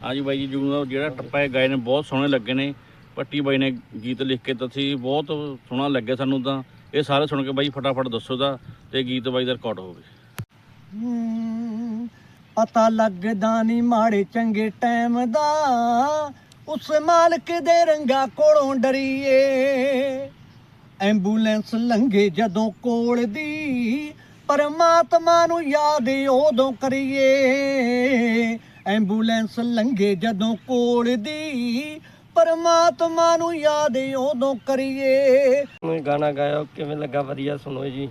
ਹਾਂਜੀ ਬਾਈ ਜੀ ਜੂ ਜਿਹੜਾ ਟੱਪਾ ਇਹ ਗਾਏ ਨੇ, ਬਹੁਤ ਸੋਹਣੇ ਲੱਗੇ ਨੇ। ਪੱਟੀ ਬਾਈ ਨੇ ਗੀਤ ਲਿਖ ਕੇ ਦੱਸੀ, ਬਹੁਤ ਸੋਹਣਾ ਲੱਗਿਆ ਸਾਨੂੰ ਤਾਂ। ਇਹ ਸਾਰੇ ਸੁਣ ਕੇ ਬਾਈ ਫਟਾਫਟ ਦੱਸੋ ਦਾ ਤੇ ਗੀਤ ਬਾਈ ਦਾ ਰਿਕਾਰਡ ਹੋਵੇ। ਪਤਾ ਲੱਗਦਾ ਨਹੀਂ ਮਾੜੇ ਚੰਗੇ ਟਾਈਮ ਦਾ। ਉਸ ਮਾਲਕ ਦੇ ਰੰਗਾ ਕੋਲੋਂ ਡਰੀਏ। ਐਂਬੂਲੈਂਸ ਲੰਘੇ ਜਦੋਂ ਕੋਲ ਦੀ, ਪਰਮਾਤਮਾ ਨੂੰ ਯਾਦ ਉਦੋਂ ਕਰੀਏ। ਐਂਬੂਲੈਂਸ ਲੰਘੇ ਜਦੋਂ ਕੋਲ ਦੀ, ਪਰਮਾਤਮਾ ਨੂੰ ਯਾਦ ਉਦੋਂ ਕਰੀਏ। ਗਾਣਾ ਗਾਇਆ ਕਿਵੇਂ ਲੱਗਾ? ਵਧੀਆ, ਸੁਣੋ ਜੀ।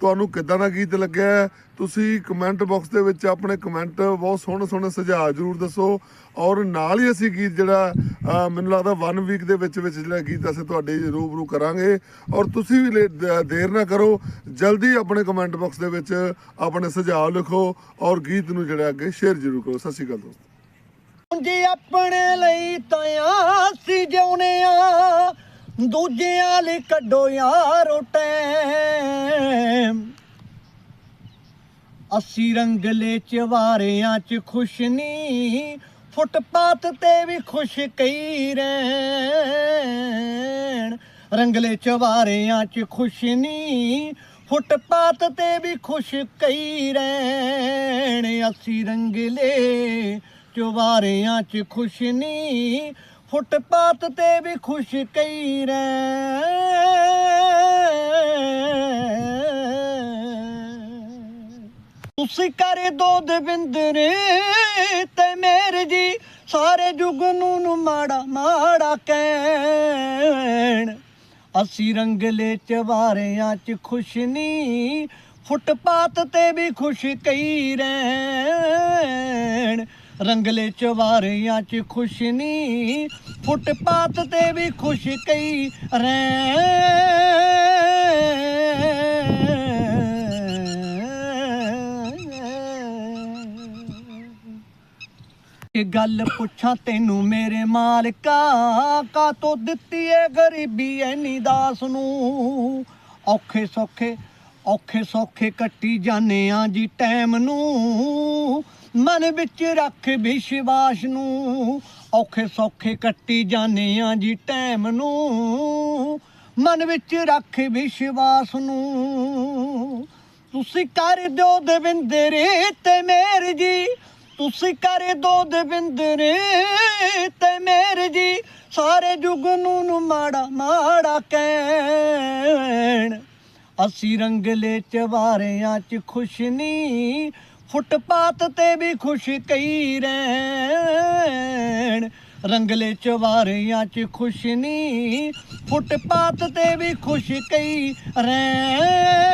ਤੁਹਾਨੂੰ ਕਿੱਦਾਂ ਦਾ ਗੀਤ ਲੱਗਿਆ ਤੁਸੀਂ ਕਮੈਂਟ ਬਾਕਸ ਦੇ ਵਿੱਚ ਆਪਣੇ ਕਮੈਂਟ ਬਹੁਤ ਸੋਹਣੇ ਸੋਹਣੇ ਸੁਝਾਅ ਜ਼ਰੂਰ ਦੱਸੋ। ਔਰ ਨਾਲ ਹੀ ਅਸੀਂ ਗੀਤ ਜਿਹੜਾ ਮੈਨੂੰ ਲੱਗਦਾ 1 ਵੀਕ ਦੇ ਵਿੱਚ ਵਿੱਚ ਜਿਹੜਾ ਗੀਤ ਅਸੀਂ ਤੁਹਾਡੇ ਰੂਬਰੂ ਕਰਾਂਗੇ। ਔਰ ਤੁਸੀਂ ਵੀ ਲੇ- ਦੇਰ ਨਾ ਕਰੋ। ਜਲਦੀ ਆਪਣੇ ਕਮੈਂਟ ਬਾਕਸ ਦੇ ਵਿੱਚ ਆਪਣੇ ਸੁਝਾਅ ਲਿਖੋ ਔਰ ਗੀਤ ਨੂੰ ਜਿਹੜਾ ਅੱਗੇ ਸ਼ੇਅਰ ਜ਼ਰੂਰ ਕਰੋ। ਸਤਿ ਸ਼੍ਰੀ ਅਕਾਲ ਦੋਸਤੋ। ਜੀ ਆਪਣੇ ਲਈ ਤਾਂ ਅਸੀਂ ਜਿਉਨੇ ਆ। ਦੂਜਿਆਂ ਲਈ ਕੱਢੋ ਯਾਰੋ ਟੈਮ ਅਸੀਂ ਰੰਗਲੇ ਚਵਾਰਿਆਂ ਚ ਖੁਸ਼ ਨਹੀਂ, ਫੁੱਟਪਾਥ ਤੇ ਵੀ ਖੁਸ਼ ਕਈ ਰਹਿਣ। ਰੰਗਲੇ ਚਵਾਰਿਆਂ ਚ ਖੁਸ਼ ਨਹੀਂ, ਫੁੱਟਪਾਥ ਤੇ ਵੀ ਖੁਸ਼ ਕਈ ਰਹਿਣ। ਅਸੀਂ ਰੰਗਲੇ ਚਵਾਰਿਆਂ ਚ ਖੁਸ਼ ਨਹੀਂ ਫੁੱਟਪਾਥ ਤੇ ਵੀ ਖੁਸ਼ ਕਈ ਰਹਿਣ ਤੁਸੀਂ ਕਰੇ ਦੋ ਦਵਿੰਦਰੇ ਤੇ ਮੇਰੇ ਜੀ, ਸਾਰੇ ਜੁਗ ਨੂੰ ਮਾੜਾ ਮਾੜਾ ਕਹਿਣ। ਅਸੀਂ ਰੰਗਲੇ ਚਵਾਰਿਆਂ ਚ ਖੁਸ਼ ਨਹੀਂ, ਫੁੱਟਪਾਥ ਤੇ ਵੀ ਖੁਸ਼ ਕਈ ਰਹਿਣ। ਰੰਗਲੇ ਚਵਾਰਿਆਂ ਚ ਖੁਸ਼ ਨਹੀਂ ਫੁੱਟਪਾਥ ਤੇ ਵੀ ਖੁਸ਼ ਕਈ ਰਹਿਣ ਇਹ ਗੱਲ ਪੁੱਛਾਂ ਤੈਨੂੰ ਮੇਰੇ ਮਾਲਕਾ ਕਾ ਤੋ ਦਿੱਤੀ ਏ ਗਰੀਬੀ ਐਨੀ ਦਾਸ ਨੂੰ? ਔਖੇ ਸੌਖੇ ਔਖੇ ਸੌਖੇ ਕੱਟੀ ਜਾਣੇ ਆ ਜੀ ਟਾਈਮ ਨੂੰ। ਮਨ ਵਿੱਚ ਰੱਖ ਵਿਸ਼ਵਾਸ ਨੂੰ। ਔਖੇ ਸੌਖੇ ਕੱਟੀ ਜਾਂਦੇ ਆ ਜੀ ਟਾਈਮ ਨੂੰ। ਮਨ ਵਿੱਚ ਰੱਖ ਵਿਸ਼ਵਾਸ ਨੂੰ। ਤੁਸੀਂ ਕਰ ਦਿਓ ਦਵਿੰਦਰੇ ਤੇ ਮੇਰ ਜੀ। ਤੁਸੀਂ ਕਰ ਦੋ ਦਵਿੰਦਰੇ ਤੇ ਮੇਰ ਜੀ। ਸਾਰੇ ਜੁਗ ਨੂੰ ਨੂੰ ਮਾੜਾ ਮਾੜਾ ਕਹਿਣ। ਅਸੀਂ ਰੰਗਲੇ ਚਵਾਰਿਆਂ ਚ ਖੁਸ਼ ਨਹੀਂ ਫੁੱਟਪਾਥ ਤੇ ਵੀ ਖੁਸ਼ ਕਈ ਰਹਿਣ। ਰੰਗਲੇ ਚਵਾਰਿਆਂ ਚ ਖੁਸ਼ ਨਹੀਂ ਫੁੱਟਪਾਥ ਤੇ ਵੀ ਖੁਸ਼ ਕਈ ਰਹਿਣ।